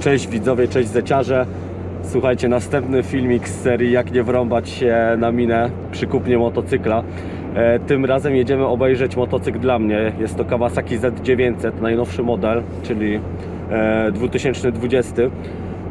Cześć widzowie, cześć zeciarze. Słuchajcie, następny filmik z serii Jak nie wrąbać się na minę przy kupnie motocykla. E, tym razem jedziemy obejrzeć motocykl dla mnie. Jest to Kawasaki Z900, najnowszy model, czyli e, 2020.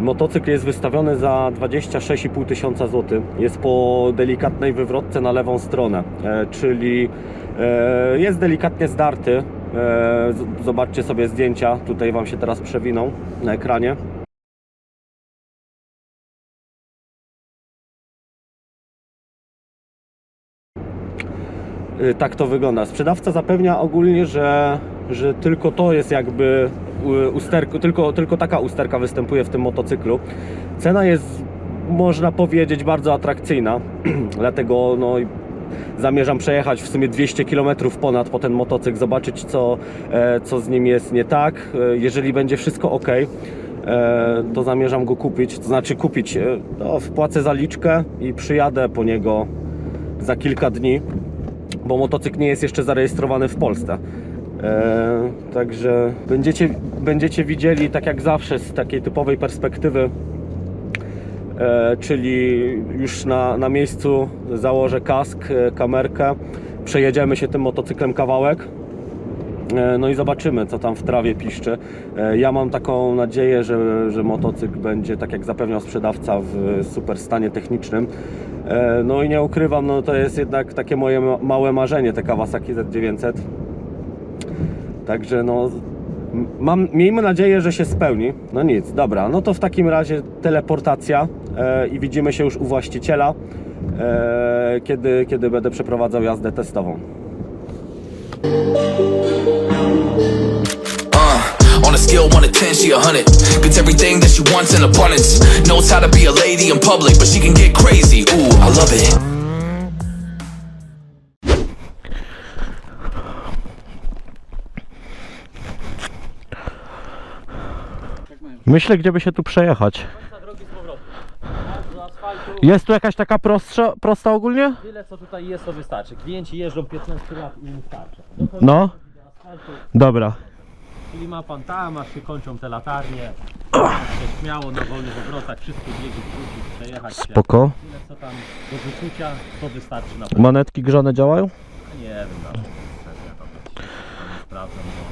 Motocykl jest wystawiony za 26,5 tysiąca złotych. Jest po delikatnej wywrotce na lewą stronę, e, czyli e, jest delikatnie zdarty. E, Zobaczcie sobie zdjęcia, tutaj Wam się teraz przewiną na ekranie. Y, Tak to wygląda. Sprzedawca zapewnia ogólnie, że, że tylko to jest jakby usterko, tylko, tylko taka usterka występuje w tym motocyklu. Cena jest, można powiedzieć, bardzo atrakcyjna, dlatego no, zamierzam przejechać w sumie 200 km ponad po ten motocykl, zobaczyć co, e, co z nim jest nie tak. E, Jeżeli będzie wszystko ok, e, to zamierzam go kupić, to znaczy kupić, no, wpłacę zaliczkę i przyjadę po niego za kilka dni bo motocykl nie jest jeszcze zarejestrowany w Polsce. E, także będziecie, będziecie widzieli, tak jak zawsze, z takiej typowej perspektywy, czyli już na, na miejscu założę kask, e, kamerkę, przejedziemy się tym motocyklem kawałek. E, No i zobaczymy, co tam w trawie piszczy. E, Ja mam taką nadzieję, że, że motocykl będzie, tak jak zapewniał sprzedawca, w super stanie technicznym. E, No i nie ukrywam, no to jest jednak takie moje ma- małe marzenie, te Kawasaki Z900. Także no, mam, miejmy nadzieję, że się spełni. No nic, dobra, no to w takim razie teleportacja e, i widzimy się już u właściciela, e, kiedy, kiedy będę przeprowadzał jazdę testową. Uh, on a scale 1 to 10, she a 100. Gets everything that she wants in abundance. Knows how to be a lady in public, but she can get crazy. Ooh, I love it. Myślę, gdzie by się tu przejechać. Jest tu jakaś taka prostsza, prosta ogólnie? Tyle co tutaj jest to wystarczy. Klienci jeżdżą 15 lat i im starczy. Dochodzi No, do asfaltu, dobra. czyli ma pan tam, aż się kończą te latarnie. Się śmiało na wolnych obrotach wszystkie biegi wrzucić, przejechać się. Spoko. Tyle co tam do wyczucia, to wystarczy na pewno. Manetki grzane działają? Nie wiem na. Ja to, nie sprawdzam, bo...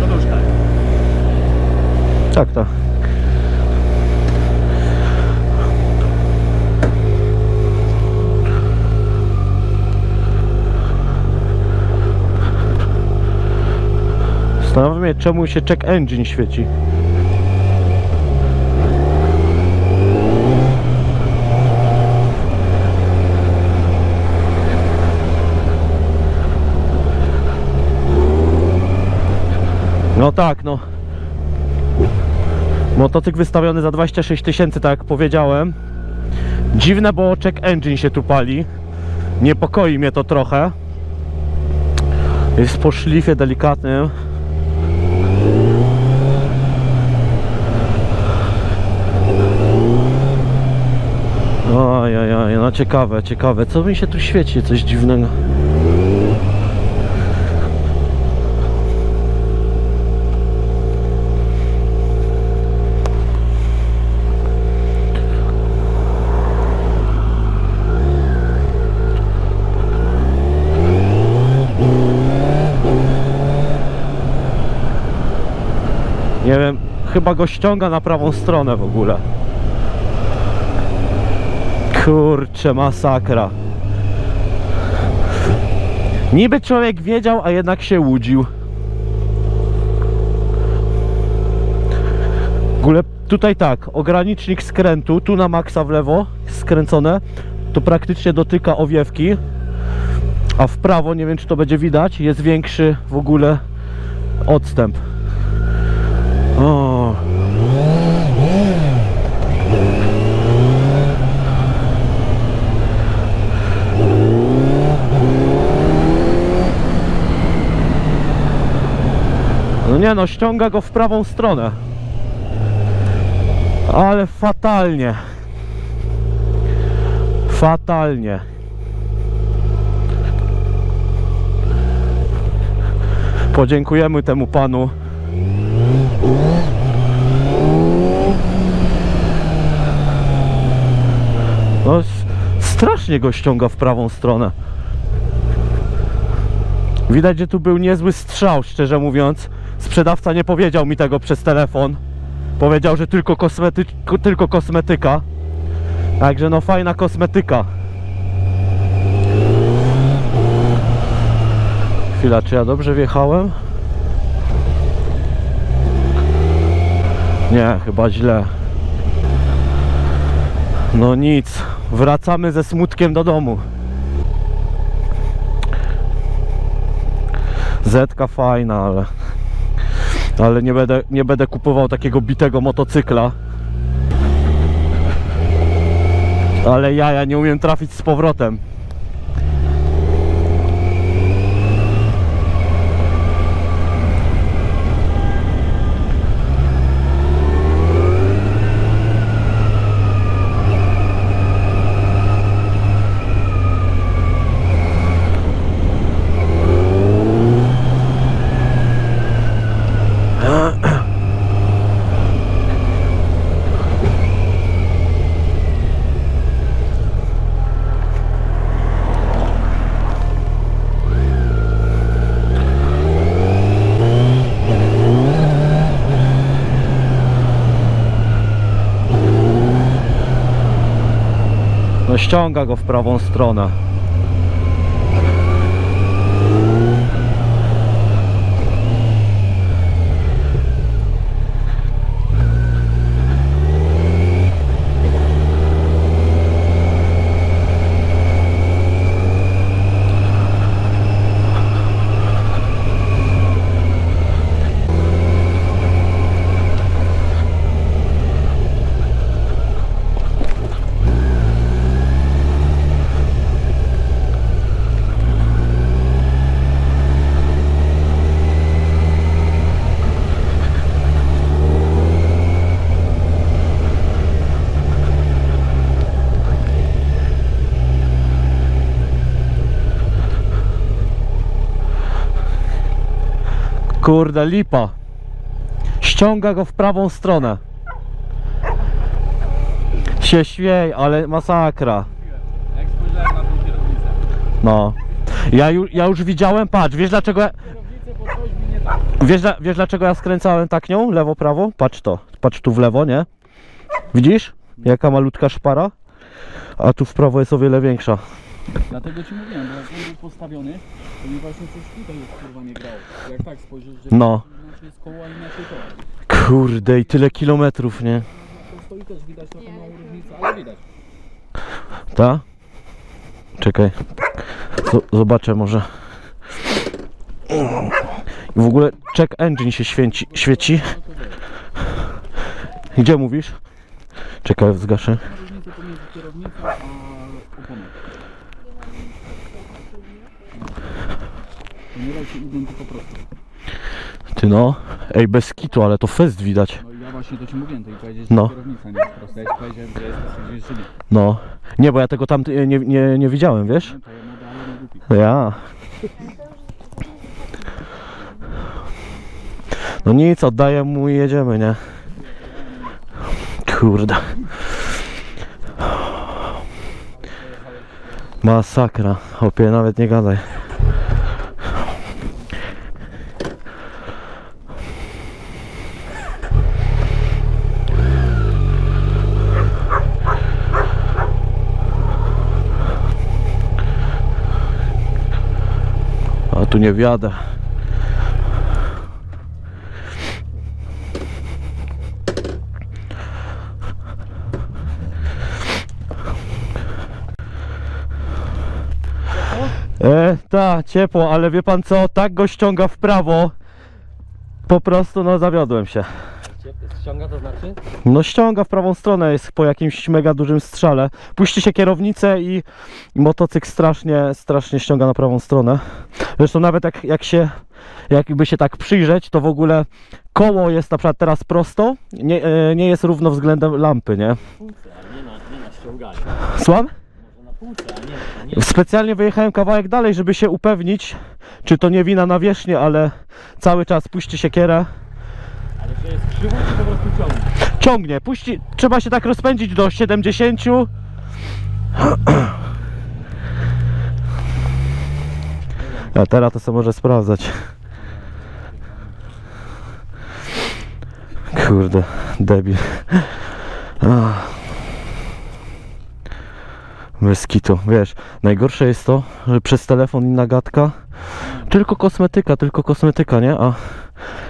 To nóżka. Tak, tak. Zastanawiam się, czemu się check engine świeci. No tak, no. Motocykl wystawiony za 26 tysięcy, tak jak powiedziałem. Dziwne, bo check engine się tu pali. Niepokoi mnie to trochę. Jest po szlifie delikatnym. Oj, no ciekawe, ciekawe. Co mi się tu świeci? Coś dziwnego. Nie wiem, chyba go ściąga na prawą stronę w ogóle. Kurczę, masakra. Niby człowiek wiedział, a jednak się łudził. W ogóle tutaj tak, ogranicznik skrętu, tu na maksa w lewo, skręcone, to praktycznie dotyka owiewki, a w prawo, nie wiem czy to będzie widać, jest większy w ogóle odstęp. O. No nie no, ściąga go w prawą stronę. Ale fatalnie. Fatalnie. Podziękujemy temu panu. No, strasznie go ściąga w prawą stronę. Widać, że tu był niezły strzał, szczerze mówiąc. Sprzedawca nie powiedział mi tego przez telefon. Powiedział, że tylko, kosmety, ko- tylko kosmetyka. Także no fajna kosmetyka. Chwila, czy ja dobrze wjechałem? Nie, chyba źle. No nic, wracamy ze smutkiem do domu. Zetka fajna, ale ale nie będę, nie będę kupował takiego bitego motocykla. Ale ja, ja nie umiem trafić z powrotem. No ściąga go w prawą stronę. Kurde, lipa. Ściąga go w prawą stronę. Się śmiej, ale masakra. Jak spojrzałem na tą kierownicę. No. Ja, ju, ja już widziałem, patrz, wiesz dlaczego ja, wiesz, wiesz dlaczego ja skręcałem tak nią, lewo, prawo? Patrz to, patrz tu w lewo, nie? Widzisz? Jaka malutka szpara? A tu w prawo jest o wiele większa. Dlatego ci mówiłem, bo jak on był postawiony, to mi właśnie coś tutaj już kurwa nie grało. Jak tak spojrzysz, że No. inaczej jest koło, a inaczej to. Kurde, i tyle kilometrów, nie? To stoi też widać trochę małą różnicę, ale widać. Ta? Czekaj. Z- zobaczę może. I w ogóle check engine się święci, świeci. Gdzie mówisz? Czekaj, zgaszę. Różnicę pomiędzy kierownicą a oponą. Nie da się identyko prosto. Ty no. Ej, bez kitu, ale to fest widać. No i ja właśnie to ci mówiłem, to i powiedzieć, że No. kierownica nie jest prosta. Ja ci powiedziałem, że jest, nie. No. Nie, bo ja tego tam y, nie, nie, nie widziałem, wiesz? No to ja głupi. Ja. No nic, oddaję mu i jedziemy, nie? Kurde. Masakra. Chłopie, nawet nie gadaj. Tu nie wiadę. E, ta, ciepło, ale wie pan co, tak go ściąga w prawo. Po prostu, no zawiodłem się. Ściąga to znaczy? No ściąga w prawą stronę, jest po jakimś mega dużym strzale. Puści się kierownicę i motocykl strasznie, strasznie ściąga na prawą stronę. Zresztą nawet jak, jak się, jakby się tak przyjrzeć, to w ogóle koło jest na przykład teraz prosto, nie, e, nie jest równo względem lampy, nie? Półce, ale nie na, nie na ściąganiu. Słucham? Może na półce, a nie, Specjalnie wyjechałem kawałek dalej, żeby się upewnić, czy to nie wina na wierzchnię, ale cały czas puści siekierę. Ciągnie? Puści, trzeba się tak rozpędzić do 70. A teraz to sobie może sprawdzać. Kurde, debil. Ach. Bez kitu. Wiesz, najgorsze jest to, że przez telefon inna gadka. Tylko kosmetyka, tylko kosmetyka, nie? A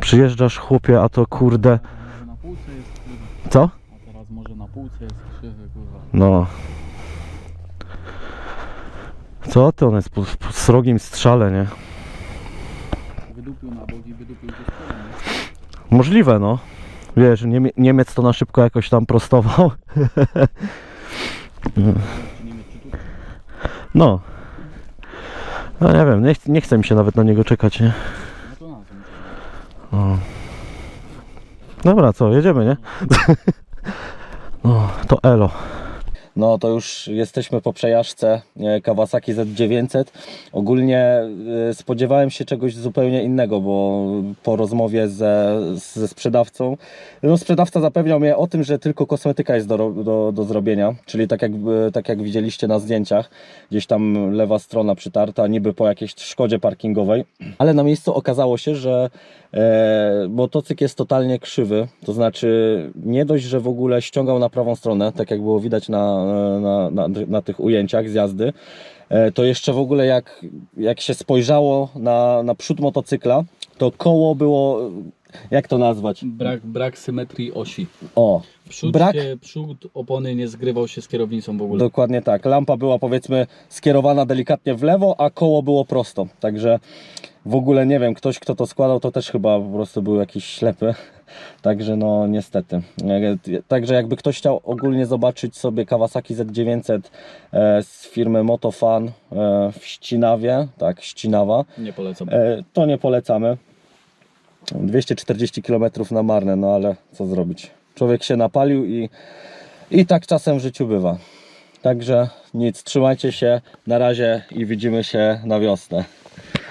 przyjeżdżasz chłopie, a to kurde. Na półce jest krzywy, Co? a teraz może na półce jest krzywy, kurwa. No. Co ty, on jest po, po srogim strzale, nie? Wydupił na bok i wydupił gdzieś kolanie. Możliwe, no. Wiesz, Niemie Niemiec to na szybko jakoś tam prostował. Czy czy. No. No nie wiem, nie, ch- nie chce mi się nawet na niego czekać, nie? No to na co mi się O. Dobra, co, jedziemy, nie? No, to elo. No to już jesteśmy po przejażdżce e, Kawasaki Z900. Ogólnie e, spodziewałem się czegoś zupełnie innego, bo po rozmowie ze, ze sprzedawcą, no sprzedawca zapewniał mnie o tym, że tylko kosmetyka jest do, do, do zrobienia, czyli tak jak, e, tak jak widzieliście na zdjęciach, gdzieś tam lewa strona przytarta, niby po jakiejś szkodzie parkingowej, ale na miejscu okazało się, że e, motocykl jest totalnie krzywy, to znaczy nie dość, że w ogóle ściągał na prawą stronę, tak jak było widać na, na, na, na tych ujęciach z jazdy, e, to jeszcze w ogóle jak, jak się spojrzało na, na przód motocykla, to koło było, jak to nazwać? Brak, brak symetrii osi. O, Przód, Brak- się, przód opony nie zgrywał się z kierownicą w ogóle. Dokładnie tak. Lampa była powiedzmy skierowana delikatnie w lewo, a koło było prosto. Także w ogóle nie wiem, ktoś kto to składał, to też chyba po prostu był jakiś ślepy. Także no niestety. E, Także jakby ktoś chciał ogólnie zobaczyć sobie Kawasaki Z900 e, z firmy Motofan e, w Ścinawie, tak, Ścinawa, Nie polecam. to nie polecamy. 240 km na marne, no ale co zrobić. Człowiek się napalił i, i tak czasem w życiu bywa. Także nic, trzymajcie się, na razie i widzimy się na wiosnę.